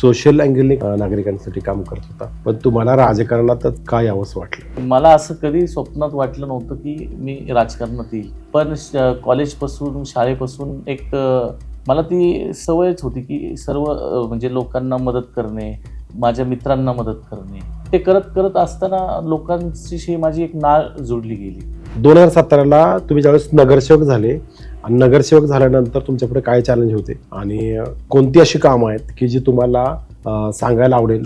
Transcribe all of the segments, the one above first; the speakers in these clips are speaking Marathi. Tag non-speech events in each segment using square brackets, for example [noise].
सोशल अँगलने नागरिकांसाठी काम करत होता. पण तुम्हाला राजकारणातच काय यावंसं वाटलं? मला असं कधी स्वप्नात वाटलं नव्हतं की मी राजकारणात येईल. पण कॉलेजपासून शाळेपासून एक मला ती सवयच होती की सर्व म्हणजे लोकांना मदत करणे माझ्या मित्रांना मदत करणे. ते करत करत असताना लोकांची माझी एक नाळ जोडली गेली. दोन हजार सतराला तुम्ही ज्यावेळेस नगरसेवक झाले आणि नगरसेवक झाल्यानंतर तुमच्यापुढे काय चॅलेंज होते? आणि कोणती अशी कामं आहेत की जी तुम्हाला सांगायला आवडेल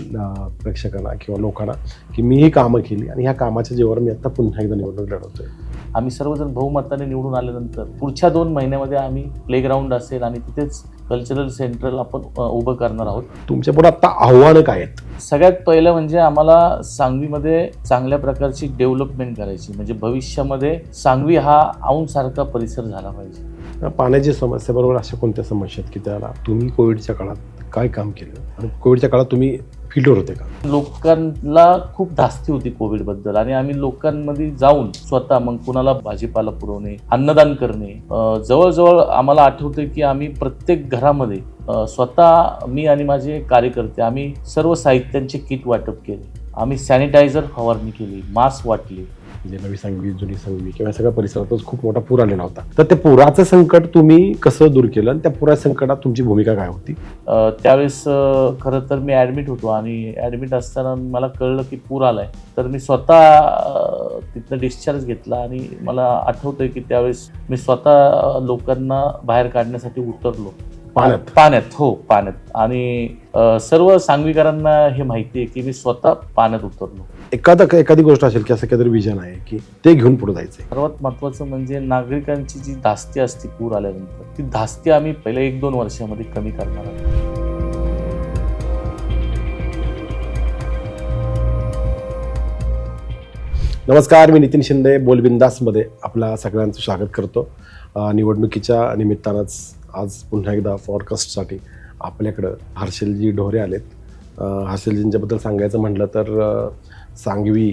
प्रेक्षकांना किंवा लोकांना की मी ही कामं केली आणि ह्या कामाच्या जीवावर मी आता पुन्हा एकदा निवडणूक लढवतोय? आम्ही सर्वजण बहुमताने निवडून आल्यानंतर पुढच्या दोन महिन्यामध्ये आम्ही प्लेग्राऊंड असेल आणि तिथेच कल्चरल सेंट्रल आपण उभं करणार आहोत. तुमच्यापुढे आता आव्हानं काय आहेत? सगळ्यात पहिलं म्हणजे आम्हाला सांगवीमध्ये चांगल्या प्रकारची डेव्हलपमेंट करायची म्हणजे भविष्यामध्ये सांगवी हा औंधसारखा परिसर झाला पाहिजे. पाण्याची समस्या बरोबर? अशा कोणत्या समस्या आहेत की त्याला तुम्ही कोविडच्या काळात काय काम केलं? आणि कोविडच्या काळात तुम्ही फील्डवर होते का? लोकांना खूप धास्ती होती कोविडबद्दल आणि आम्ही लोकांमध्ये जाऊन स्वतः मग कुणाला भाजीपाला पुरवणे अन्नदान करणे जवळजवळ आम्हाला आठवतं की आम्ही प्रत्येक घरामध्ये स्वतः मी आणि माझे कार्यकर्ते आम्ही सर्व साहित्यांचे किट वाटप केले. आम्ही सॅनिटायझर फवारणी केली मास्क वाटले म्हणजे नवी सांगवी जुनी सांगवी किंवा सगळ्या परिसरातच खूप मोठा पूर आलेला होता. तर त्या पुराचं संकट तुम्ही कसं दूर केलं आणि त्या पुराच्या संकटात तुमची भूमिका काय होती? त्यावेळेस खरं तर मी ॲडमिट होतो आणि ॲडमिट असताना मला कळलं की पूर आलाय. तर मी स्वतः तिथनं डिस्चार्ज घेतला आणि मला आठवतंय की त्यावेळेस मी स्वतः लोकांना बाहेर काढण्यासाठी उतरलो. पाण्यात? पाण्यात हो पाण्यात. आणि सर्व सांगवीकरांना हे माहिती आहे की मी स्वतः पाण्यात उतरलो. एखादा एखादी गोष्ट असेल की असं काहीतरी विजन आहे की ते घेऊन पुढे जायचंय. सर्वात महत्त्वाचं म्हणजे नागरिकांची जी धास्ती असते पूर आल्यानंतर ती धास्ती आम्ही पहिल्या एक दोन वर्षामध्ये कमी करणार आहोत. नमस्कार मी नितीन शिंदे बोलबिंदासमध्ये आपल्या सगळ्यांचं स्वागत करतो. निवडणुकीच्या निमित्तानंच आज पुन्हा एकदा फॉडकास्टसाठी आपल्याकडं हर्षलजी ढोरे आलेत. हर्षलजींच्याबद्दल सांगायचं म्हटलं तर सांगवी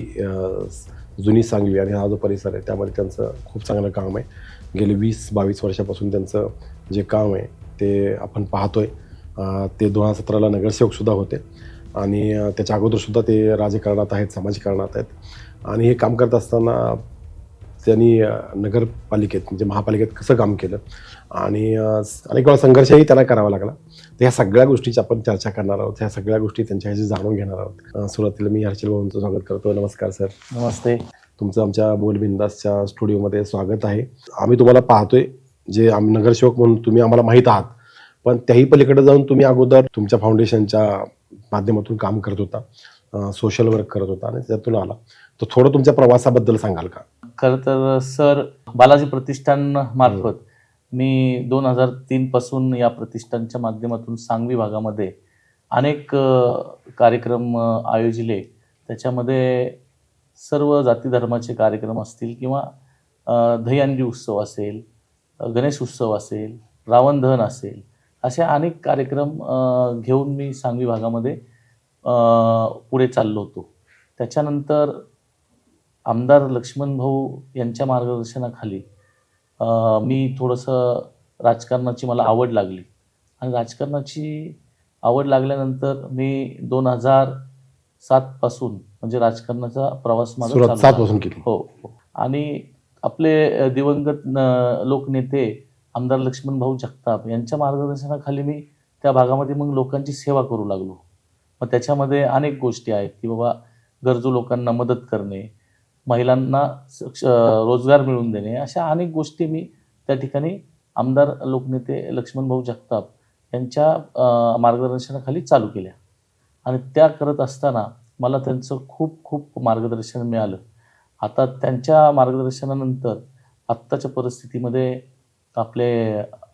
जुनी सांगवी आणि हा जो परिसर आहे त्यामध्ये त्यांचं खूप चांगलं काम आहे. गेले वीस बावीस वर्षापासून त्यांचं जे काम आहे ते आपण पाहतोय. ते दोन हजार सतराला नगरसेवकसुद्धा होते. आणि त्याच्या अगोदरसुद्धा ते राजकारणात आहेत समाजकारणात आहेत. आणि हे काम करत असताना त्यांनी नगरपालिकेत म्हणजे महापालिकेत कसं काम केलं? आणि अनेक वेळा संघर्षही त्याला करावा लागला. तर ह्या सगळ्या गोष्टीची आपण चर्चा करणार आहोत. ह्या सगळ्या गोष्टी त्यांच्याशी जाणून घेणार आहोत. सुरुवातीला मी हर्षल भाऊंचं स्वागत करतो. नमस्कार सर. नमस्ते. तुमचं आमच्या बोलबिंदासच्या स्टुडिओमध्ये स्वागत आहे. आम्ही तुम्हाला पाहतोय जे आम्ही नगरसेवक म्हणून तुम्ही आम्हाला माहीत आहात. पण त्याही पलीकडे जाऊन तुम्ही अगोदर तुमच्या फाउंडेशनच्या माध्यमातून काम करत होता. सोशल वर्क करत होता आणि त्यातून आला. तर थोडं तुमच्या प्रवासाबद्दल सांगाल का? खरं तर सर बालाजी प्रतिष्ठान मार्फत मी दोन हजार तीनपासून या प्रतिष्ठानच्या माध्यमातून सांगवी भागामध्ये अनेक कार्यक्रम आयोजिले. त्याच्यामध्ये सर्व जाती धर्माचे कार्यक्रम असतील किंवा दह्यांगी दहीहंडी उत्सव असेल गणेश उत्सव असेल रावण दहन असेल असे अनेक कार्यक्रम घेऊन मी सांगवी भागामध्ये पुढे चाललो होतो. त्याच्यानंतर आमदार लक्ष्मण भाऊ यांच्या मार्गदर्शनाखाली मी थोडंसं राजकारणाची मला आवड लागली. आणि राजकारणाची आवड लागल्यानंतर मी दोन हजार सातपासून म्हणजे राजकारणाचा प्रवास माझा हो हो. आणि आपले दिवंगत लोकनेते आमदार लक्ष्मण भाऊ जगताप यांच्या मार्गदर्शनाखाली मी त्या भागामध्ये मग लोकांची सेवा करू लागलो. मग त्याच्यामध्ये अनेक गोष्टी आहेत की बाबा गरजू लोकांना मदत करणे महिलांना रोजगार मिळवून देणे. अशा अनेक गोष्टी मी त्या ठिकाणी आमदार लोकनेते लक्ष्मण भाऊ जगताप यांच्या मार्गदर्शनाखाली चालू केल्या. आणि त्या करत असताना मला त्यांचं खूप खूप मार्गदर्शन मिळालं. आता त्यांच्या मार्गदर्शनानंतर आत्ताच्या परिस्थितीमध्ये आपले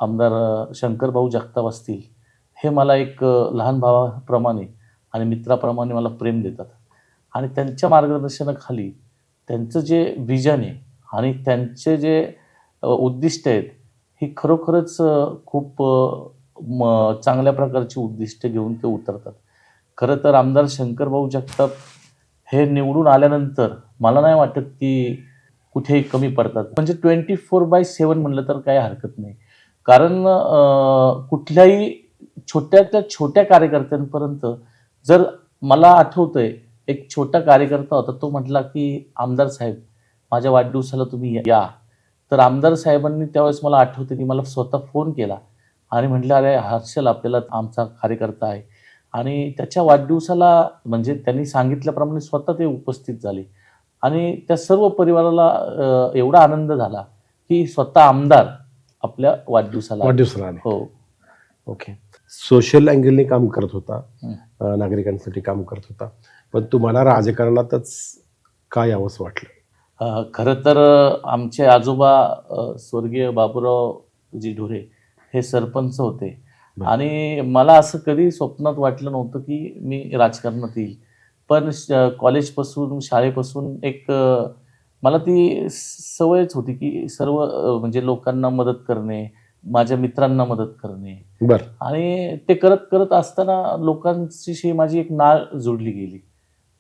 आमदार शंकरभाऊ जगताप असतील हे मला एक लहान भावाप्रमाणे आणि मित्राप्रमाणे मला प्रेम देतात. आणि त्यांच्या मार्गदर्शनाखाली त्यांचं जे विजन आहे आणि त्यांचे जे उद्दिष्ट आहेत ही खरोखरच खूप म चांगल्या प्रकारची उद्दिष्ट घेऊन ते उतरतात. खरं तर आमदार शंकरभाऊ जगताप हे निवडून आल्यानंतर मला नाही वाटत की कुठेही कमी पडतात. म्हणजे ट्वेंटी फोर बाय सेवन म्हणलं तर काही हरकत नाही. कारण कुठल्याही कुठल्याही छोट्यातल्या छोट्या कार्यकर्त्यांपर्यंत जर मला आठवतंय एक छोटा कार्यकर्ता होता तो म्हटला की आमदार साहेब माझ्या वाढदिवसाला तुम्ही या. तर आमदार साहेबांनी त्यावेळेस मला आठवतं की मला स्वतः फोन केला आणि म्हटलं अरे हर्षल आपल्याला आमचा कार्यकर्ता आहे. आणि त्याच्या वाढदिवसाला म्हणजे त्यांनी सांगितल्याप्रमाणे स्वतः ते उपस्थित झाले. आणि त्या सर्व परिवाराला एवढा आनंद झाला की स्वतः आमदार आपल्या वाढदिवसाला. वाढदिवसाला हो. ओके. सोशल अँगलने काम करत होता. नागरिकांसाठी काम करत होता. पण तुम्हाला राजकारणातच काय यावंसं वाटलं? खरं तर आमचे आजोबा स्वर्गीय बाबूरावजी ढोरे हे सरपंच होते. आणि मला असं कधी स्वप्नात वाटलं नव्हतं की मी राजकारणात येईल. पण कॉलेजपासून शाळेपासून एक मला ती सवयच होती की सर्व म्हणजे लोकांना मदत करणे माझ्या मित्रांना मदत करणे. बरं. आणि ते करत करत असताना लोकांशी माझी एक नाळ जोडली गेली.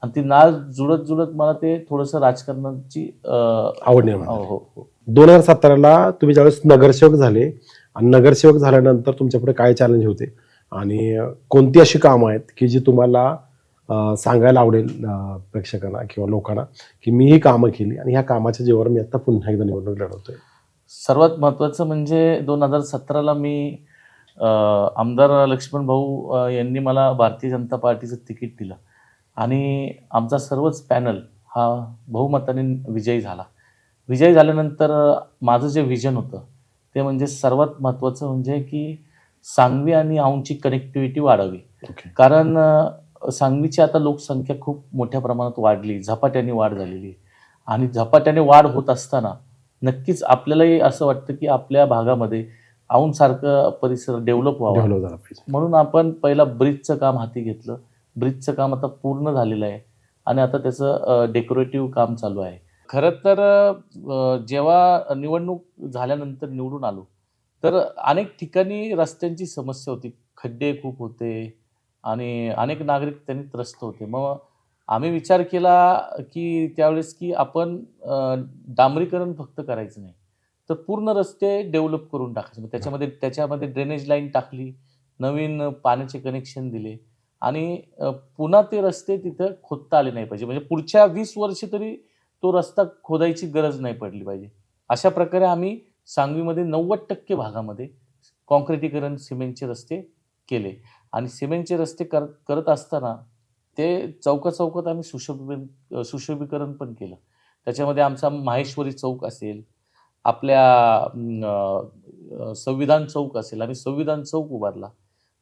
आणि ती नाळ जुळत जुळत मला ते थोडंसं राजकारणाची आवड निर्माण हो. हो. दोन हजार सतराला तुम्ही ज्यावेळेस नगरसेवक झाले आणि नगरसेवक झाल्यानंतर तुमच्यापुढे काय चॅलेंज होते? आणि कोणती अशी कामं आहेत की जी तुम्हाला सांगायला आवडेल प्रेक्षकांना किंवा लोकांना की मी ही कामं केली आणि ह्या कामाच्या जीवावर मी आता पुन्हा एकदा निवडणूक लढवतोय? सर्वात महत्त्वाचं म्हणजे दोन हजार सतराला मी आमदार लक्ष्मण भाऊ यांनी मला भारतीय जनता पार्टीचं तिकीट दिलं. आणि आमचा सर्वच पॅनल हा बहुमताने विजयी झाला. विजयी झाल्यानंतर माझं जे विजन होतं ते म्हणजे सर्वात महत्त्वाचं म्हणजे की सांगवी आणि औंधची कनेक्टिव्हिटी वाढावी. ओके कारण अ, सांगलीची आता लोकसंख्या खूप मोठ्या प्रमाणात वाढली झपाट्याने वाढ झालेली. आणि झपाट्याने वाढ होत असताना नक्कीच आपल्यालाही असं वाटतं की आपल्या भागामध्ये औंधसारखं परिसर डेव्हलप व्हावा. डेव्हलप झाला पाहिजे. म्हणून आपण पहिला ब्रिजचं काम हाती घेतलं. ब्रिजचं काम आता पूर्ण झालेलं आहे. आणि आता त्याचं डेकोरेटिव्ह काम चालू आहे. खरं तर अ, जेव्हा निवडणूक झाल्यानंतर निवडून आलो तर अनेक ठिकाणी रस्त्यांची समस्या होती. खड्डे खूप होते आणि अनेक नागरिक त्यांनी त्रस्त होते. मग आम्ही विचार केला की त्यावेळेस की आपण डांबरीकरण फक्त करायचं नाही तर पूर्ण रस्ते डेव्हलप करून टाकायचे. मग त्याच्यामध्ये त्याच्यामध्ये ड्रेनेज लाईन टाकली नवीन पाण्याचे कनेक्शन दिले आणि पुन्हा ते रस्ते तिथं खोदता आले नाही पाहिजे. म्हणजे पुढच्या वीस वर्ष तरी तो रस्ता खोदायची गरज नाही पडली पाहिजे. अशा प्रकारे आम्ही सांगवीमध्ये नव्वद टक्के भागामध्ये कॉन्क्रिटीकरण सिमेंटचे रस्ते केले. आणि सिमेंटचे रस्ते कर करत असताना ते चौका चौकात आम्ही सुशोभी सुशोभीकरण पण केलं. त्याच्यामध्ये आमचा माहेश्वरी चौक असेल आपल्या संविधान चौक असेल आम्ही संविधान चौक उभारला.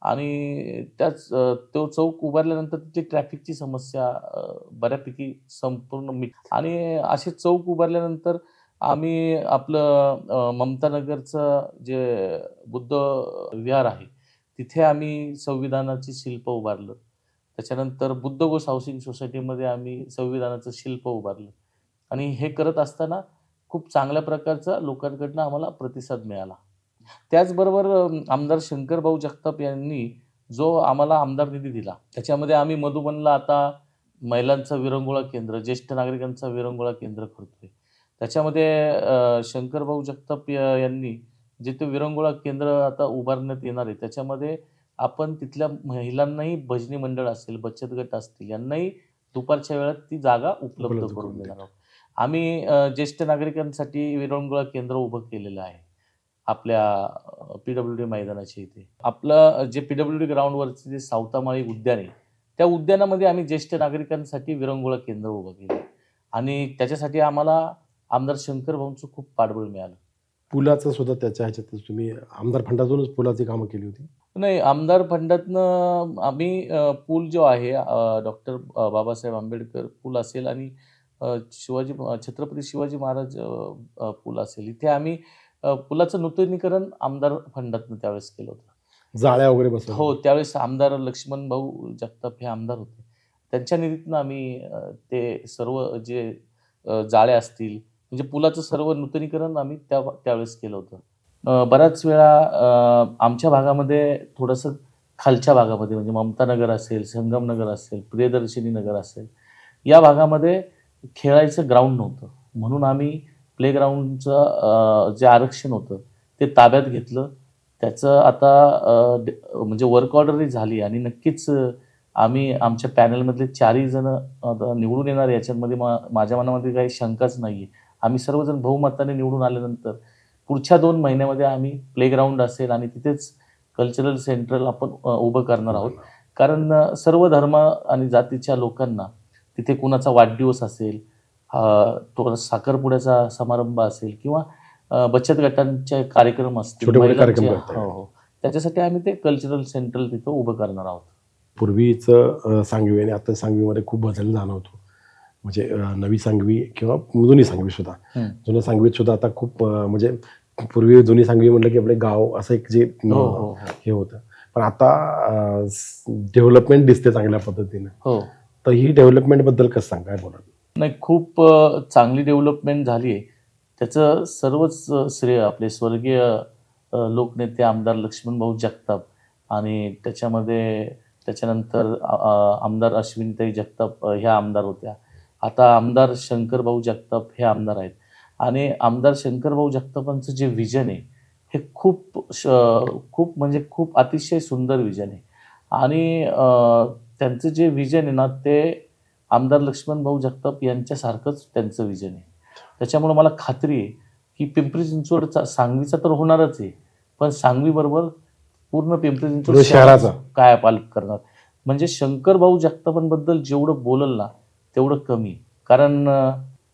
आणि त्याच तो चौक उभारल्यानंतर तिथे ट्रॅफिकची समस्या बऱ्यापैकी संपूर्ण मिट आणि असे चौक उभारल्यानंतर आम्ही आपलं ममतानगरचं जे बुद्ध विहार आहे तिथे आम्ही संविधानाची शिल्प उभारलं. त्याच्यानंतर बुद्धघोष हाऊसिंग सोसायटीमध्ये आम्ही संविधानाचं शिल्प उभारलं. आणि हे करत असताना खूप चांगल्या प्रकारचा लोकांकडनं आम्हाला प्रतिसाद मिळाला. त्याचबरोबर आमदार शंकरभाऊ जगताप यांनी जो आम्हाला आमदार निधी दिला त्याच्यामध्ये आम्ही मधुबनला आता महिलांचं विरंगुळा केंद्र ज्येष्ठ नागरिकांचा विरंगुळा केंद्र करतोय. त्याच्यामध्ये शंकरभाऊ जगताप यांनी जे ते विरंगुळा केंद्र आता उभारण्यात येणार आहे त्याच्यामध्ये आपण तिथल्या महिलांनाही भजनी मंडळ असेल बचत गट असतील यांनाही दुपारच्या वेळात ती जागा उपलब्ध करून देणार आहोत. आम्ही ज्येष्ठ नागरिकांसाठी विरंगुळा केंद्र उभं केलेलं आहे. आपल्या पी डब्ल्यू डी मैदानाच्या इथे. आपलं जे पी डब्ल्यू डी ग्राउंडवरचे जे सावतामाळी उद्यान आहे त्या उद्यानामध्ये आम्ही ज्येष्ठ नागरिकांसाठी विरंगुळा केंद्र उभं केलं. आणि त्याच्यासाठी आम्हाला आमदार शंकर भाऊंचं खूप पाठबळ मिळालं. पुलाचं सुद्धा त्याच्या ह्याच्यात तुम्ही आमदार फंडातूनच पुलाची कामं केली होती. नाही आमदार फंडातनं आम्ही पूल जो आहे डॉक्टर बाबासाहेब आंबेडकर पूल असेल आणि शिवाजी छत्रपती शिवाजी महाराज पूल असेल. इथे आम्ही पुलाचं नूतनीकरण आमदार फंडातनं त्यावेळेस केलं होतं. जाळ्या वगैरे बसवल्या. हो त्यावेळेस आमदार लक्ष्मण भाऊ जगताप हे आमदार होते. त्यांच्या निधीतनं आम्ही ते सर्व जे जाळ्या असतील म्हणजे पुलाचं सर्व नूतनीकरण आम्ही त्या त्यावेळेस केलं होतं. बऱ्याच वेळा आमच्या भागामध्ये थोडंसं खालच्या भागामध्ये म्हणजे ममता नगर असेल संगमनगर असेल प्रियदर्शिनी नगर असेल या भागामध्ये खेळायचं ग्राउंड नव्हतं. म्हणून आम्ही प्लेग्राऊंडचं जे आरक्षण होतं ते ताब्यात घेतलं. त्याचं आता म्हणजे वर्क ऑर्डरही झाली आणि नक्कीच आम्ही आमच्या पॅनलमधले चारही जण आता निवडून येणार याच्यामध्ये मा माझ्या मनामध्ये काही शंकाच नाही आहे आम्ही सर्वजण बहुमताने निवडून आल्यानंतर पुढच्या दोन महिन्यामध्ये आम्ही प्लेग्राऊंड असेल आणि तिथेच कल्चरल सेंट्रल आपण उभं करणार आहोत. कारण सर्व धर्म आणि जातीच्या लोकांना तिथे कुणाचा वाढदिवस असेल तो साखरपुड्याचा समारंभ असेल किंवा बचत गटांचे कार्यक्रम असतील. हो हो. त्याच्यासाठी आम्ही ते कल्चरल सेंट्रल तिथं उभं करणार आहोत. पूर्वीचं सांगवी आणि आता सांगवीमध्ये खूप बदल जाणवतो म्हणजे नवी सांगवी किंवा जुनी सांगवी सुद्धा. जुन्या सांगवीत सुद्धा आता खूप म्हणजे पूर्वी जुनी सांगवी म्हटलं की आपले गाव असं एक जे हो हो हो. हे होतं. पण आता डेव्हलपमेंट दिसते चांगल्या पद्धतीनं. हो. तर ही डेव्हलपमेंटबद्दल कसं सांग काय बोला नाही खूप चांगली डेव्हलपमेंट झाली आहे. त्याचं सर्वच श्रेय आपले स्वर्गीय लोकनेते आमदार लक्ष्मणभाऊ जगताप आणि त्याच्यामध्ये त्याच्यानंतर आमदार अश्विनीताई जगताप ह्या आमदार होत्या. आता आमदार शंकरभाऊ जगताप हे आमदार आहेत. आणि आमदार शंकरभाऊ जगतापांचं जे विजन आहे हे खूप श खूप म्हणजे खूप अतिशय सुंदर विजन आहे. आणि त्यांचं जे विजन आहे ना ते आमदार लक्ष्मण भाऊ जगताप यांच्यासारखंच त्यांचं विजन आहे. त्याच्यामुळं मला खात्री आहे की पिंपरी चिंचवडचा सांगवीचा तर होणारच आहे. पण सांगवीबरोबर पूर्ण पिंपरी चिंचवड शहराचा. काय पालक करणार. म्हणजे शंकर भाऊ जगतापांबद्दल जेवढं बोलल ना तेवढं कमी. कारण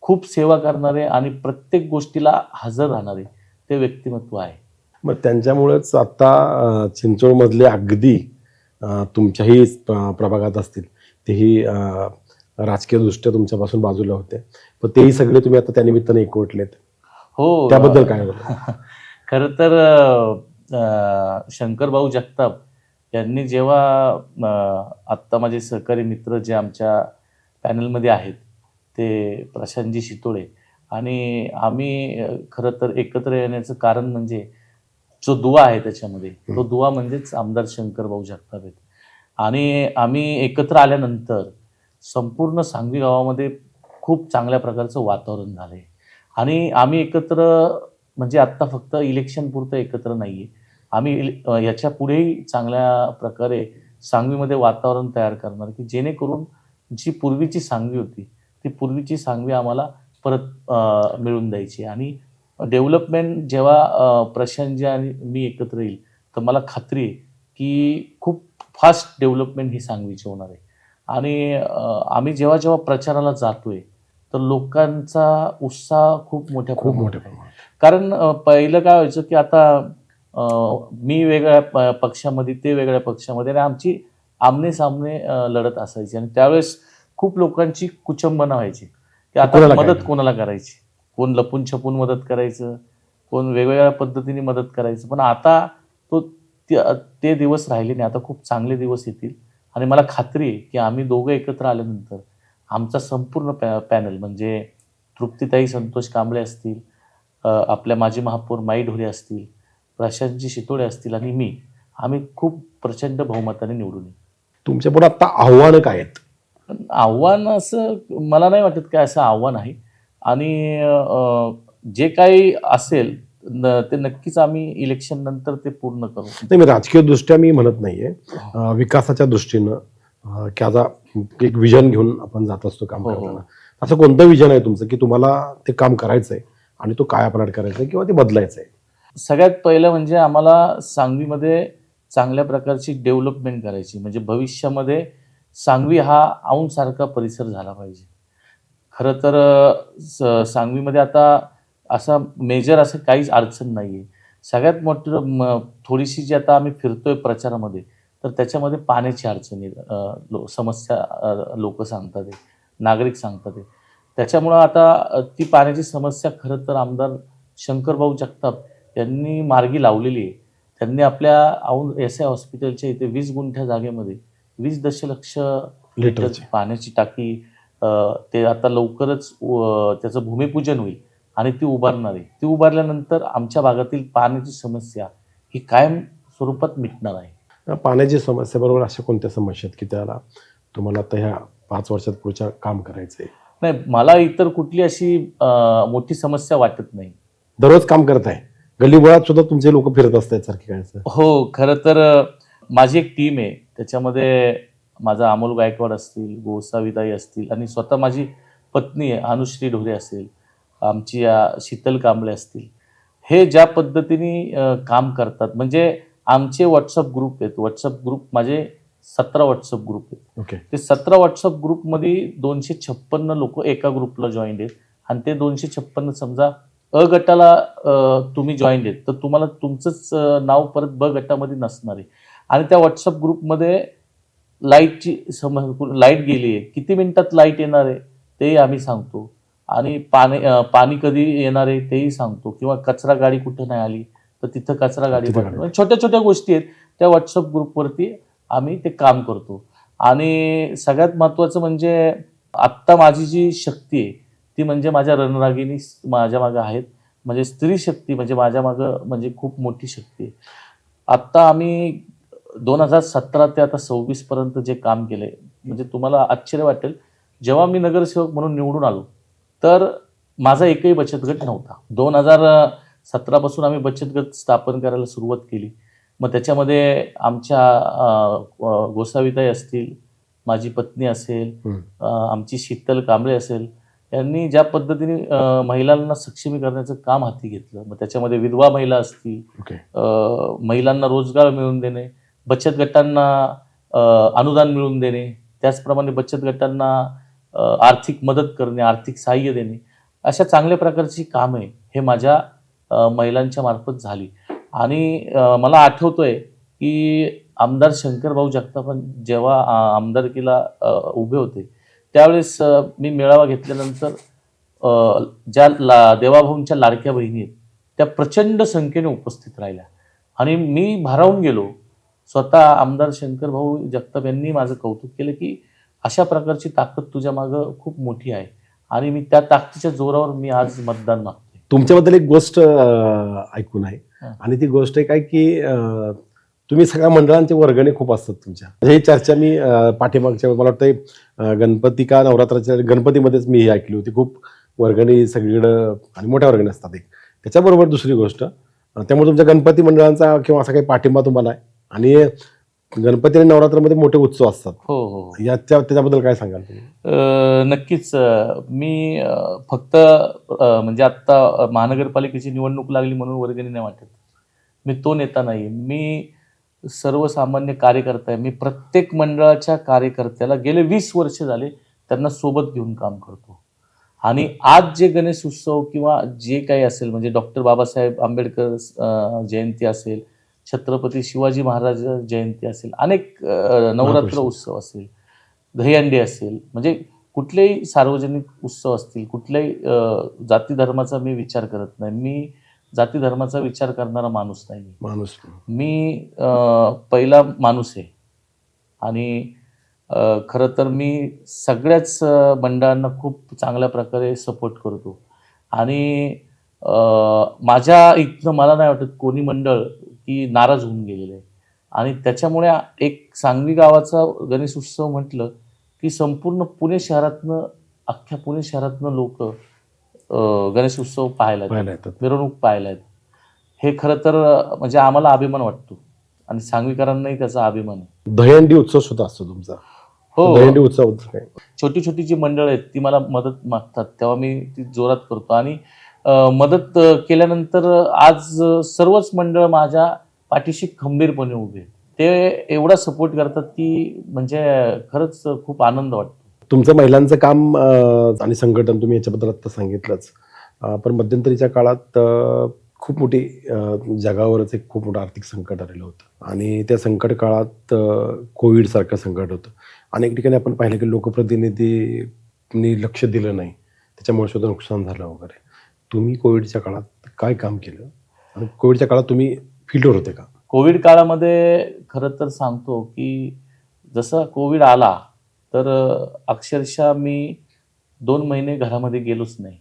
खूप सेवा करणारे आणि प्रत्येक गोष्टीला हजर राहणारे ते व्यक्तिमत्व आहे. मग त्यांच्यामुळेच आता अ, चिंचवडमधले अगदी तुमच्याही प्रभागात असतील तेही राजकीयदृष्ट्या तुमच्यापासून बाजूला होते. पण तेही सगळे तुम्ही आता त्यानिमित्ताने एकवटलेत. हो. त्याबद्दल काय [laughs] खरं तर शंकरभाऊ जगताप यांनी जेव्हा आत्ता माझे सहकारी मित्र जे आमच्या पॅनलमध्ये आहेत ते प्रशांतजी शितोळे. आणि आम्ही खरं तर एकत्र येण्याचं कारण म्हणजे जो दुवा आहे त्याच्यामध्ये. तो दुवा म्हणजेच आमदार शंकरभाऊ जगताप आहेत. आणि आम्ही एकत्र आल्यानंतर संपूर्ण सांगवी गावामध्ये खूप चांगल्या प्रकारचं वातावरण झालं आहे आणि आम्ही एकत्र म्हणजे आत्ता फक्त इलेक्शन पुरतं एकत्र नाही आहे आम्ही याच्या पुढेही चांगल्या प्रकारे सांगवीमध्ये वातावरण तयार करणार की जेणेकरून जी पूर्वीची सांगवी होती ती पूर्वीची सांगवी आम्हाला परत मिळून द्यायची. आणि डेव्हलपमेंट जेव्हा अ, प्रशांतजी आणि मी एकत्र येईल तर मला खात्री आहे की खूप फास्ट डेव्हलपमेंट ही सांगवीची होणार आहे. आणि आम्ही जेव्हा जेव्हा प्रचाराला जातोय तर लोकांचा उत्साह खूप मोठ्या खूप मोठ्या कारण पहिलं काय व्हायचं की आता मी वेगळ्या प- पक्षामध्ये ते वेगळ्या पक्षामध्ये आणि आमची आमने सामने लढत असायची आणि त्यावेळेस खूप लोकांची कुचंबना व्हायची की आता मदत? कोणाला करायची? कोण लपून छपून मदत करायचं? कोण वेगवेगळ्या पद्धतीने मदत करायचं? पण आता तो ते- दिवस राहिले नाही. आता खूप चांगले दिवस येतील. आणि मला खात्री आहे की आम्ही दोघं एकत्र आल्यानंतर आमचा संपूर्ण पॅ पॅनल म्हणजे तृप्तीताई संतोष कांबळे असतील आपल्या माजी महापौर माई ढोरे असतील प्रशांतजी शितोळे असतील आणि मी आम्ही खूप प्रचंड बहुमताने निवडून येऊ. तुमच्यापुढे आता आव्हानं काय आहेत? आव्हान असं मला नाही वाटत काय असं आव्हान आहे. आणि जे काही असेल न- ते नक्कीच आम्ही इलेक्शन नंतर ते पूर्ण करू. नाही मी राजकीय दृष्ट्या मी म्हणत नाहीये. विकासाच्या दृष्टीनं की आता एक विजन घेऊन आपण जात असतो काम हो, हो. करताना. असं कोणतं विजन आहे तुमचं की तुम्हाला ते काम करायचंय आणि तो काय अपराध करायचा किंवा ते बदलायचंय? सगळ्यात पहिलं म्हणजे आम्हाला सांगवीमध्ये चांगल्या प्रकारची डेव्हलपमेंट करायची. म्हणजे भविष्यामध्ये सांगवी हा औंसारखा परिसर झाला पाहिजे. खरं तर स- सांगवीमध्ये आता असा मेजर असं काहीच अडचण नाही आहे सगळ्यात मोठं थोडीशी जी आता आम्ही फिरतोय प्रचारामध्ये तर त्याच्यामध्ये पाण्याची अडचण लो समस्या लोक सांगतात आहे नागरिक सांगतात आहे. त्याच्यामुळं आता ती पाण्याची समस्या खरं तर आमदार शंकरभाऊ जगताप यांनी मार्गी लावलेली आहे. त्यांनी आपल्या औंध एस आय हॉस्पिटलच्या इथे वीस गुंठ्या जागेमध्ये वीस दशलक्ष लिटर लिटरची. पाण्याची टाकी ते आता लवकरच त्याचं भूमिपूजन होईल आणि ती उभारणार आहे. ती उभारल्यानंतर आमच्या भागातील पाण्याची समस्या ही कायम स्वरूपात मिटणार आहे. पाण्याची समस्या बरोबर अशा कोणत्या समस्या आहेत की त्याला तुम्हाला आता ह्या पाच वर्षात पुढच्या काम करायचंय? नाही मला इतर कुठली अशी मोठी समस्या वाटत नाही. दररोज काम करत आहे गल्लीबोळात सुद्धा तुमचे लोक फिरत असतात सारखे काय. हो खरं तर माझी एक टीम आहे. त्याच्यामध्ये माझा अमोल गायकवाड असतील गोसाविताई असतील आणि स्वतः माझी पत्नी आहे अनुश्री ढोरे असेल आमची शीतल कांबळे असतील. हे ज्या पद्धतीने काम करतात म्हणजे आमचे व्हॉट्सअप ग्रुप आहेत. व्हॉट्सअप ग्रुप माझे सतरा व्हॉट्सअप ग्रुप आहेत. ओके. ते सतरा व्हॉट्सअप ग्रुपमध्ये दोनशे छप्पन्न लोक एका ग्रुपला जॉईंट आहेत. आणि ते दोनशे छप्पन्न समजा अ गटाला तुम्ही जॉईंट आहेत तर तुम्हाला तुमचंच नाव परत ब गटामध्ये नसणार आहे. आणि त्या व्हॉट्सअप ग्रुपमध्ये लाईटची समज लाइट गेली आहे. किती मिनिटात लाइट येणार आहे तेही आम्ही सांगतो. आणि पाणी पाणी कधी येणार आहे तेही सांगतो. किंवा कचरा गाडी कुठं नाही आली तर तिथं कचरा गाडी पाठवा. छोट्या छोट्या गोष्टी आहेत. त्या व्हॉट्सअप ग्रुपवरती आम्ही ते काम करतो. आणि सगळ्यात महत्त्वाचं म्हणजे आत्ता माझी जी शक्ती आहे ती म्हणजे माझ्या रणरागिणी माझ्या मागं आहेत. म्हणजे स्त्री शक्ती म्हणजे माझ्या मागं म्हणजे खूप मोठी शक्ती आहे. आत्ता आम्ही दोन हजार सतरा ते आता सव्वीस पर्यंत जे काम केलंय म्हणजे तुम्हाला आश्चर्य वाटेल जेव्हा मी नगरसेवक म्हणून निवडून आलो तर माझा एकही बचत गट नव्हता. दोन हजार सतरापासून आम्ही बचत गट स्थापन करायला सुरुवात केली. मग त्याच्यामध्ये आमच्या गोसाविताई असतील माझी पत्नी असेल आमची शीतल कांबळे असेल यांनी ज्या पद्धतीने महिलांना सक्षमीकरणाचं काम हाती घेतलं. मग त्याच्यामध्ये विधवा महिला असतील ओके. अ, महिलांना रोजगार मिळवून देणे बचत गटांना अनुदान मिळवून देणे त्याचप्रमाणे बचत गटांना आर्थिक मदत करणे आर्थिक सहाय्य देणे अशा चांगल्या प्रकारची कामे हे माझ्या महिलांच्या मार्फत झाली. आणि मला आठवतोय की आमदार शंकरभाऊ जगताप जेव्हा आमदारकीला उभे होते त्यावेळेस मी मेळावा घेतल्यानंतर ज्या ला देवाभाऊंच्या लाडक्या बहिणी आहेत त्या प्रचंड संख्येने उपस्थित राहिल्या. आणि मी भारावून गेलो. स्वतः आमदार शंकरभाऊ जगताप यांनी माझं कौतुक केलं की अशा प्रकारची ताकद तुझ्या मागं खूप मोठी आहे. आणि मी त्या ताकदीच्या जोरावर मी आज मतदान मागतोय. तुमच्याबद्दल एक गोष्ट ऐकून आहे. आणि ती गोष्ट काय की तुम्ही सगळ्या मंडळांचे वर्गणी खूप असतात तुमच्या. ही चर्चा मी पाठीमागच्या मला वाटतं गणपती का नवरात्राच्या गणपतीमध्येच मी ही ऐकली होती. खूप वर्गणी सगळीकडं आणि मोठ्या वर्गणी असतात एक. त्याच्याबरोबर दुसरी गोष्ट त्यामुळे तुमच्या गणपती मंडळांचा किंवा असा काही पाठिंबा तुम्हाला आहे? आणि गणपती आणि नवरात्रामध्ये मोठे उत्सव असतात. हो हो. याच्या त्याच्याबद्दल काय सांगाल तुम्ही? नक्कीच मी फक्त म्हणजे आत्ता महानगरपालिकेची निवडणूक लागली म्हणून वर्गणी नाही वाटत. मी तो नेता नाही मी सर्वसामान्य कार्यकर्ता आहे. मी प्रत्येक मंडळाच्या कार्यकर्त्याला गेले वीस वर्ष झाले त्यांना सोबत घेऊन काम करतो. आणि आज जे गणेश उत्सव किंवा जे काही असेल म्हणजे डॉक्टर बाबासाहेब आंबेडकर जयंती असेल छत्रपती शिवाजी महाराज जयंती असेल अनेक नवरात्र. उत्सव असेल दहीहंडी असेल म्हणजे कुठलेही सार्वजनिक उत्सव असतील कुठल्याही जाती धर्माचा मी विचार करत नाही. मी जाती धर्माचा विचार करणारा माणूस नाही माणूस. मी पहिला माणूस आहे. आणि खरं तर मी सगळ्याच मंडळांना खूप चांगल्या प्रकारे सपोर्ट करतो. आणि माझ्या इथनं मला नाही वाटत कोणी मंडळ की नाराज होऊन गेलेलं आहे. आणि त्याच्यामुळे एक सांगवी गावाचा गणेश उत्सव म्हटलं की संपूर्ण पुणे शहरातनं अख्ख्या पुणे शहरातनं लोक गणेश उत्सव पाहायला येतात. पाहायला येतात. मिरवणूक पाहायला आहेत हे खरं तर म्हणजे आम्हाला अभिमान वाटतो. आणि सांगवीकरांनाही त्याचा अभिमान आहे. दहीहंडी उत्सव सुद्धा असतो तुमचा. हो. दहीहंडी उत्सव काय? छोटी छोटी जी मंडळ आहेत ती मला मदत मागतात. तेव्हा मी ती जोरात करतो. आणि अ, मदत अ, केल्यानंतर आज अ, सर्वच मंडळ माझ्या पाठीशी खंबीरपणे उभे आहेत. ते एवढा सपोर्ट करतात की म्हणजे खरंच खूप आनंद वाटतो. तुमचं महिलांचं काम आणि संघटन तुम्ही याच्याबद्दल आत्ता सांगितलंच. पण मध्यंतरीच्या काळात खूप मोठी जगावरच एक खूप मोठं आर्थिक संकट आलेलं होतं. आणि त्या संकट काळात कोविडसारखं संकट होतं. अनेक ठिकाणी आपण पाहिलं की लोकप्रतिनिधींनी लक्ष दिलं नाही. त्याच्यामुळे सुद्धा नुकसान झालं वगैरे. तुम्ही कोविडच्या काळात काय काम केलं? आणि कोविडच्या काळात तुम्ही फील्डवर होते का? कोविड काळामध्ये खरं तर सांगतो की जसं कोविड आला तर अक्षरशः मी दोन महिने घरामध्ये गेलोच नाही.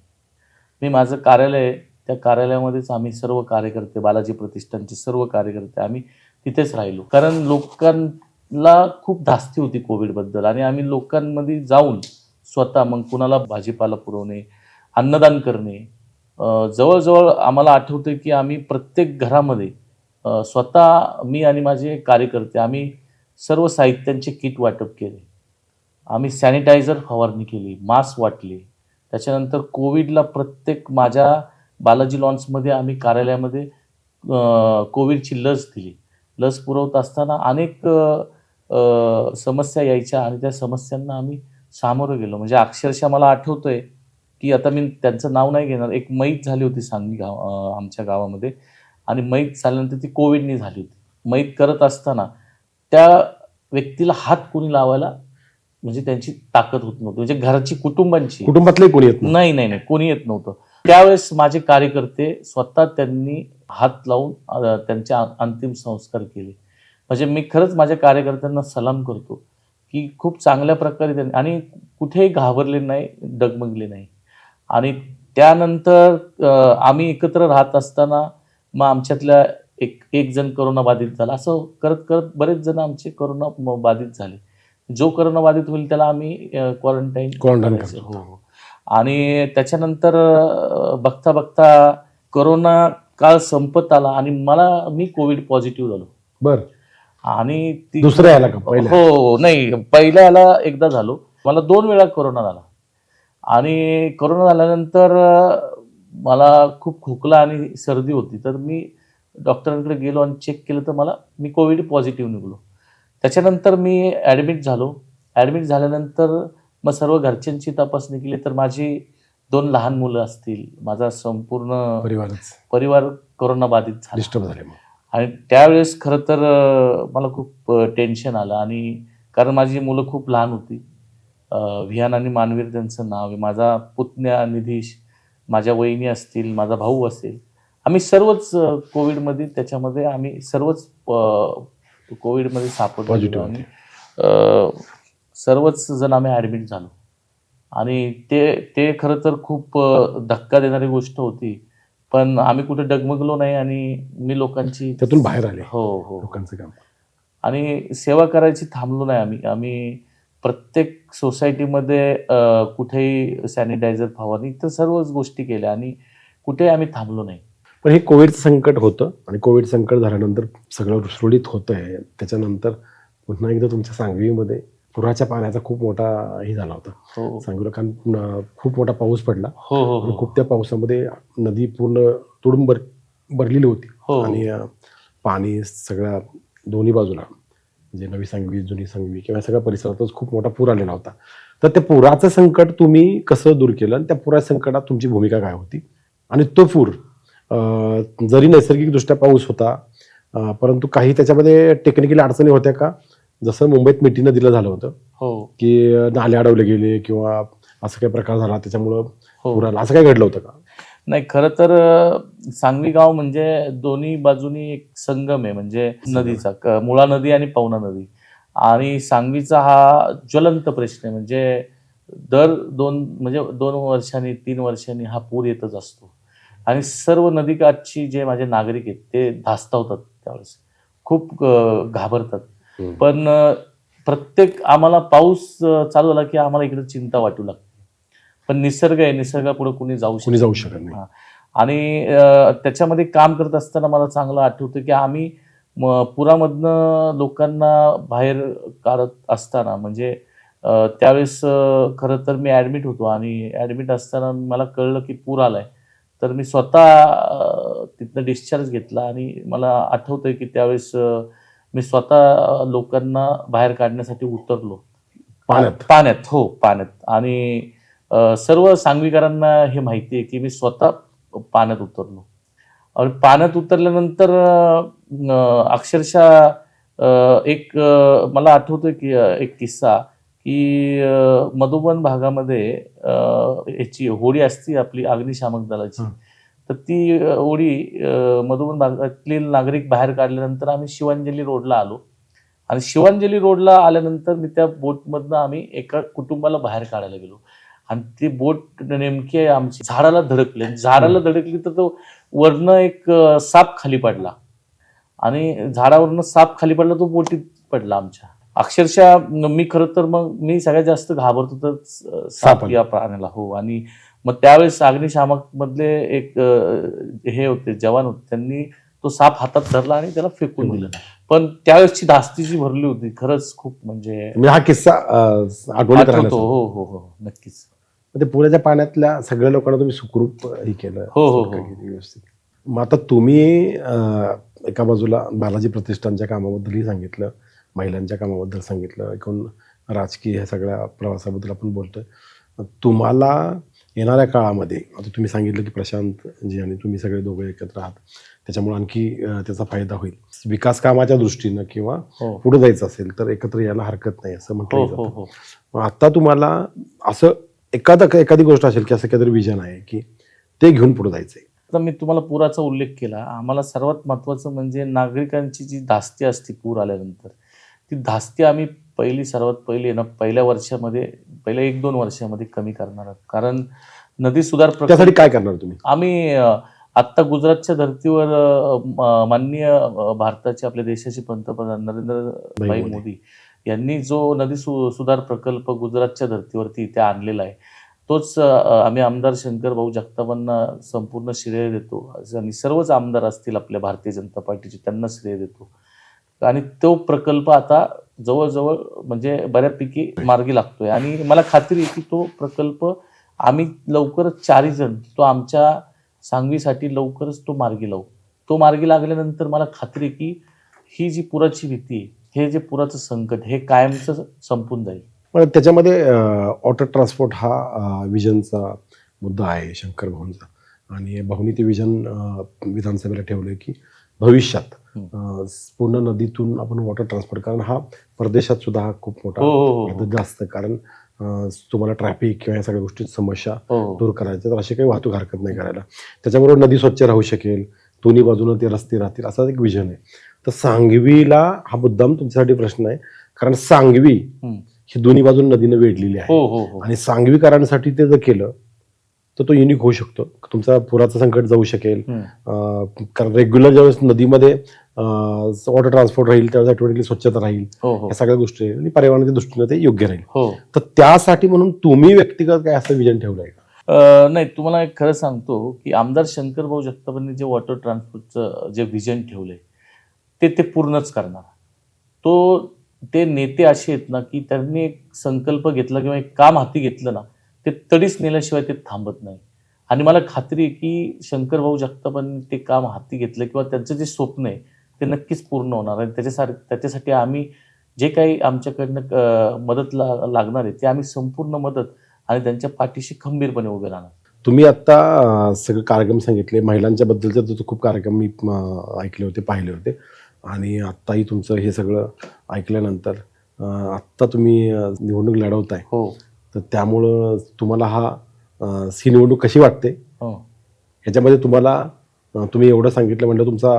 मी माझं कार्यालय त्या कार्यालयामध्येच आम्ही सर्व कार्यकर्ते बालाजी प्रतिष्ठानचे सर्व कार्यकर्ते आम्ही तिथेच राहिलो. कारण लोकांना खूप धास्ती होती कोविडबद्दल आणि आम्ही लोकांमध्ये जाऊन स्वतः मग कुणाला भाजीपाला पुरवणे अन्नदान करणे जवळजवळ आम्हाला आठवतं की आम्ही प्रत्येक घरामध्ये स्वतः मी आणि माझे कार्यकर्ते आम्ही सर्व साहित्यांचे किट वाटप केले. आम्ही सॅनिटायझर फवारणी केली मास्क वाटले. त्याच्यानंतर कोविडला प्रत्येक माझ्या बालाजी लॉन्समध्ये आम्ही कार्यालयामध्ये कोविडची लस दिली. लस पुरवत असताना अनेक समस्या यायच्या आणि त्या समस्यांना आम्ही सामोरं गेलो. म्हणजे अक्षरशः मला आठवतंय की आता मी त्यांचं नाव नाही घेणार. एक मैत झाली होती सांगली गाव आमच्या गावामध्ये. आणि मैत झाल्यानंतर ती कोविडनी झाली होती. मैत करत असताना त्या व्यक्तीला हात कोणी लावायला म्हणजे त्यांची ताकद होत नव्हती. म्हणजे घराची कुटुंबांची. कुटुंबातले कोणी येत नाही नाही नाही नाही. कोणी येत नव्हतं. त्यावेळेस माझे कार्यकर्ते स्वतः त्यांनी हात लावून त्यांचे अंतिम संस्कार केले. म्हणजे मी खरंच माझ्या कार्यकर्त्यांना सलाम करतो की खूप चांगल्या प्रकारे त्यांनी आणि कुठेही घाबरले नाही डगमगले नाही. आणि त्यानंतर आम्ही एकत्र राहत असताना मग आमच्यातल्या एक एक जण करोना बाधित झाला. असं करत करत बरेच जण आमचे करोना बाधित झाले. जो करोना बाधित होईल त्याला आम्ही क्वारंटाईन करायचं. करतो. हो हो. आणि त्याच्यानंतर अ, बघता बघता करोना काळ संपत आला आणि मला मी कोविड पॉझिटिव्ह झालो. बर. आणि ती दुसऱ्या याला का? पहिल्या? हो नाही. पहिल्या याला एकदा झालो. मला दोन वेळा कोरोना झाला. आणि कोरोना झाल्यानंतर अ, मला खूप खोकला आणि सर्दी होती. तर मी डॉक्टरांकडे गेलो आणि चेक केलं तर मला मी कोविड पॉझिटिव्ह निघलो. त्याच्यानंतर मी ॲडमिट झालो. ॲडमिट झाल्यानंतर मग सर्व घरच्यांची तपासणी केली तर माझी दोन लहान मुलं असतील. माझा संपूर्ण परिवारच. परिवार कोरोना बाधित झाला. डिस्टर्ब झाले मग. आणि त्यावेळेस खरं तर मला खूप टेन्शन आलं आणि कारण माझी मुलं खूप लहान होती. विहान आणि मानवीर त्यांचं नाव आहे. माझा पुतण्या निधीश माझ्या वहिनी असतील माझा भाऊ असेल. आम्ही सर्वच कोविडमध्ये त्याच्यामध्ये आम्ही सर्वच अ, कोविडमध्ये सापडलो Positive आणि सर्वच जण आम्ही ॲडमिट झालो. आणि ते ते खरं तर खूप धक्का देणारी गोष्ट होती. पण आम्ही कुठे डगमगलो नाही आणि मी लोकांची त्यातून बाहेर आले. हो हो. लोकांचं काम. आणि सेवा करायची थांबलो नाही आम्ही. आम्ही प्रत्येक सोसायटीमध्ये कुठेही सॅनिटायझर फवारणी तर सर्वच गोष्टी केल्या आणि कुठेही आम्ही थांबलो नाही. पण हे कोविडचं संकट होतं आणि कोविड संकट झाल्यानंतर सगळं सुरळीत होतं आहे त्याच्यानंतर पुन्हा एकदा तुमच्या सांगवीमध्ये पुराच्या पाण्याचा खूप मोठा हे झाला होता. हो. सांगवीला कारण खूप मोठा पाऊस पडला. हो हो खूप त्या पावसामध्ये नदी पूर्ण तुडून भर भरलेली होती. आणि पाणी सगळ्या दोन्ही बाजूला म्हणजे नवी सांगवी जुनी सांगवी किंवा सगळ्या परिसरातच खूप मोठा पूर आलेला होता. तर त्या पुराचं संकट तुम्ही कसं दूर केलं? आणि त्या पुराच्या संकटात तुमची भूमिका काय होती? आणि तो पूर जरी नैसर्गिकदृष्ट्या पाऊस होता परंतु काही त्याच्यामध्ये टेक्निकल अडचणी होत्या का? जसं मुंबईत मिठी नदीला झालं होतं. हो. की नाले अडवले गेले किंवा असं काही प्रकार झाला त्याच्यामुळं हो. पुराला असं काय घडलं होतं का? नाही खरं तर अ, सांगवी गाव म्हणजे दोन्ही बाजूनी एक संगम आहे म्हणजे नदीचा मुळा नदी आणि पवना नदी. आणि सांगवीचा हा ज्वलंत प्रश्न आहे म्हणजे दर दोन म्हणजे दोन वर्षांनी तीन वर्षांनी हा पूर येतच असतो. आणि सर्व नदीकाठची जे माझे नागरिक आहेत ते धास्तावतात त्यावेळेस. खूप घाबरतात. पण प्रत्येक आम्हाला पाऊस चालू झाला की आम्हाला इकडे चिंता वाटू लागते. पण निसर्ग आहे निसर्गापुढे कुणी जाऊ कुणी जाऊ शकत नाही. आणि त्याच्यामध्ये काम करत असताना मला चांगलं आठवतं की आम्ही पुरामधनं लोकांना बाहेर काढत असताना म्हणजे त्यावेळेस खरं तर मी ॲडमिट होतो आणि ॲडमिट असताना मला कळलं की पूर आलाय. तर मी स्वतः तिथनं डिस्चार्ज घेतला आणि मला आठवतंय की त्यावेळेस मी स्वतः लोकांना बाहेर काढण्यासाठी उतरलो. पाण्यात? पाण्यात हो पाण्यात. आणि सर्व सांगवीकरांना हे माहिती आहे की मी स्वतः पाण्यात उतरलो. आणि पाण्यात उतरल्यानंतर अक्षरशः एक मला आठवतं की एक किस्सा. की मधुबन भागामध्ये याची होडी असती आपली अग्निशामक दलाची. तर ती होडी मधुबन भागातले नागरिक बाहेर काढल्यानंतर आम्ही शिवांजली रोडला आलो. आणि शिवांजली रोडला आल्यानंतर मी त्या बोटमधनं आम्ही एका कुटुंबाला बाहेर काढायला गेलो. आणि ती बोट नेमकी आमची. झाडाला धडकली. झाडाला धडकली तर तो वरनं एक साप खाली पडला. आणि झाडावरनं साप खाली पडला तो बोटीत पडला आमच्या. अक्षरशः मी खरं तर मग मी सगळ्यात जास्त घाबरतो तर साप. या प्राण्याला हो. आणि मग त्यावेळेस अग्निशामक मधले एक हे होते जवान होते त्यांनी तो साप हातात धरला आणि त्याला फेकून दिलं. पण त्यावेळेसची धास्ती जी भरली होती खरंच खूप म्हणजे म्हणजे हा किस्सा आठवतो. हो हो हो नक्कीच. ते पुण्याच्या पाण्यातल्या सगळ्या लोकांना तुम्ही सुखरूप हे केलं हो, हो, हो. व्यवस्थित. मग आता तुम्ही एका बाजूला बालाजी प्रतिष्ठानच्या कामाबद्दलही सांगितलं. महिलांच्या कामाबद्दल सांगितलं. एकूण राजकीय ह्या सगळ्या प्रवासाबद्दल आपण बोलतोय. तुम्हाला येणाऱ्या काळामध्ये आता तुम्ही सांगितलं की प्रशांत जी आणि तुम्ही सगळे दोघे एकत्र आहात त्याच्यामुळे आणखी त्याचा फायदा होईल. विकास कामाच्या दृष्टीनं किंवा हो. पुढे जायचं असेल तर एकत्र यायला हरकत नाही असं म्हटलं हो हो मग आता तुम्हाला असं एखादा एखादी गोष्ट असेल की असं काहीतरी विजन आहे की ते घेऊन पुढे जायचंय. आता मी तुम्हाला पुराचा उल्लेख केला. आम्हाला सर्वात महत्त्वाचं म्हणजे नागरिकांची जी धास्ती असते पूर आल्यानंतर ती धास्ती आम्ही पहिली सर्वात पहिली ना पहिल्या वर्षामध्ये पहिल्या एक दोन वर्षामध्ये कमी करणार आहोत. कारण नदी सुधार प्रकल्प त्यासाठी काय करणार तुम्ही? आम्ही आत्ता गुजरातच्या धर्तीवर माननीय भारताचे आपल्या देशाचे पंतप्रधान नरेंद्र भाई मोदी. यांनी जो नदी सु सुधार प्रकल्प गुजरातच्या धर्तीवरती इथे आणलेला आहे तोच आम्ही आमदार शंकर भाऊ जगतापांना संपूर्ण श्रेय देतो. आणि सर्वच आमदार असतील आपल्या भारतीय जनता पार्टीचे त्यांना श्रेय देतो. आणि तो प्रकल्प आता जवळजवळ म्हणजे बऱ्यापैकी मार्गी लागतोय. आणि मला खात्री आहे की तो प्रकल्प आम्ही लवकरच चारही जण तो आमच्या सांगवीसाठी लवकरच तो मार्गी लावू. तो मार्गी लागल्यानंतर मला खात्री आहे की ही जी पुराची भीती हे जे पुराचं संकट हे कायमचं संपून जाईल. पण त्याच्यामध्ये ऑटो ट्रान्सपोर्ट हा विजनचा मुद्दा आहे शंकर भाऊंचा. आणि भाऊनी ते विजन विधानसभेला ठेवलं की भविष्यात. पूर्ण नदीतून आपण वॉटर ट्रान्सपोर्ट कारण हा परदेशात सुद्धा हा खूप मोठा हो हो हो. जास्त कारण तुम्हाला ट्रॅफिक किंवा या सगळ्या गोष्टी समस्या दूर करायचं तर अशी काही वाहतूक हरकत नाही करायला. त्याच्याबरोबर नदी स्वच्छ राहू शकेल दोन्ही बाजूनं ते रस्ते राहतील असा एक विजन आहे. तर सांगवीला हा मुद्दाम तुमच्यासाठी प्रश्न आहे. कारण सांगवी. ही दोन्ही बाजून नदीनं वेढलेली आहे. आणि सांगवीकरांसाठी ते जर केलं तर तो युनिक होऊ शकतो. तुमचा पुराचं संकट जाऊ शकेल. कारण रेग्युलर ज्यावेळेस नदीमध्ये वॉटर ट्रान्सपोर्ट राहील त्यावेळेस ऑटोमॅटिकली स्वच्छता राहील. हो हो. या सगळ्या गोष्टी राहील आणि पर्यावरणाच्या दृष्टीने ते योग्य राहील. हो. तर त्यासाठी म्हणून तुम्ही व्यक्तिगत काय असं विजन ठेवलं आहे नाही तुम्हाला एक खरं सांगतो की आमदार शंकरभाऊ जगतापांनी जे वॉटर ट्रान्सपोर्टचं जे व्हिजन ठेवलंय ते ते पूर्णच करणार. तो ते नेते असे आहेत ना की त्यांनी एक संकल्प घेतला किंवा एक काम हाती घेतलं ना ते तडीच नेल्याशिवाय ते थांबत नाही. आणि मला खात्री आहे की शंकरभाऊ जगतापांनी ते काम हाती घेतलं किंवा त्यांचं जे स्वप्न आहे ते नक्कीच पूर्ण होणार. आहे त्याच्यासाठी त्याच्यासाठी आम्ही जे काही आमच्याकडनं मदत ला लागणार आहे ते आम्ही संपूर्ण मदत आणि त्यांच्या पाठीशी खंबीरपणे उभे राहणार. तुम्ही आता अं, सगळे कार्यक्रम सांगितले. महिलांच्या बद्दलचे तर खूप कार्यक्रम मी ऐकले होते पाहिले होते. आणि आत्ताही तुमचं हे सगळं ऐकल्यानंतर आत्ता तुम्ही निवडणूक लढवताय. हो. तर त्यामुळं तुम्हाला हा ही निवडणूक कशी वाटते? हो. ह्याच्यामध्ये तुम्हाला तुम्ही एवढं सांगितलं म्हणजे तुमचा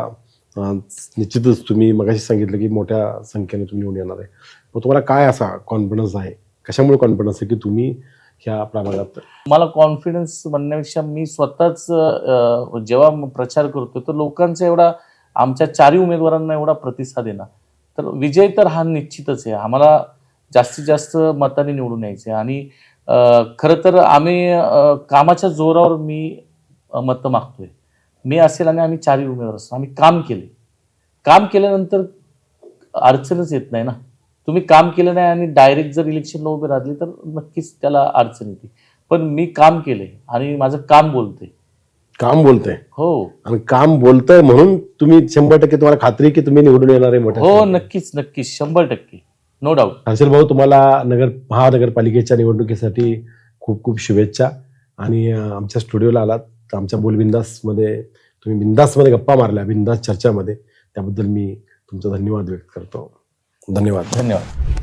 निश्चितच तुम्ही मगाशी सांगितलं की मोठ्या संख्येने तुम्ही निवडून येणार आहे. मग तुम्हाला काय असा कॉन्फिडन्स आहे? कशामुळे कॉन्फिडन्स आहे की तुम्ही ह्या प्रभागात? मला कॉन्फिडन्स म्हणण्यापेक्षा मी स्वतःच जेव्हा प्रचार करतो तर लोकांचा एवढा आमच्या चारही उमेदवारांना एवढा प्रतिसाद ना. तर विजय तर हा निश्चितच आहे. आम्हाला जास्तीत जास्त मताने निवडून यायचे आणि खरं तर आम्ही कामाच्या जोरावर मी मतं मागतोय. मी असेल आणि आम्ही चारही उमेदवार असतो. आम्ही काम केले. काम केल्यानंतर अडचणच येत नाही ना. तुम्ही काम केलं नाही आणि डायरेक्ट जर इलेक्शनला उभे राहिले तर नक्कीच त्याला अडचण येते. पण मी काम केलंय आणि माझं काम बोलतंय. काम बोलतंय. हो. आणि काम बोलतंय म्हणून तुम्ही शंभर टक्के तुम्हाला खात्री की तुम्ही निवडून येणार आहे हो. नक्कीच नक्कीच. शंभर टक्के. नो डाऊट हर्षल भाऊ तुम्हाला नगर महानगरपालिकेच्या निवडणुकीसाठी खूप खूप शुभेच्छा. आणि आमच्या स्टुडिओला आलात. तर आमच्या बोल बिंदासमध्ये तुम्ही बिंदासमध्ये गप्पा मारल्या बिंदास चर्चामध्ये. त्याबद्दल मी तुमचा धन्यवाद व्यक्त करतो. धन्यवाद. धन्यवाद.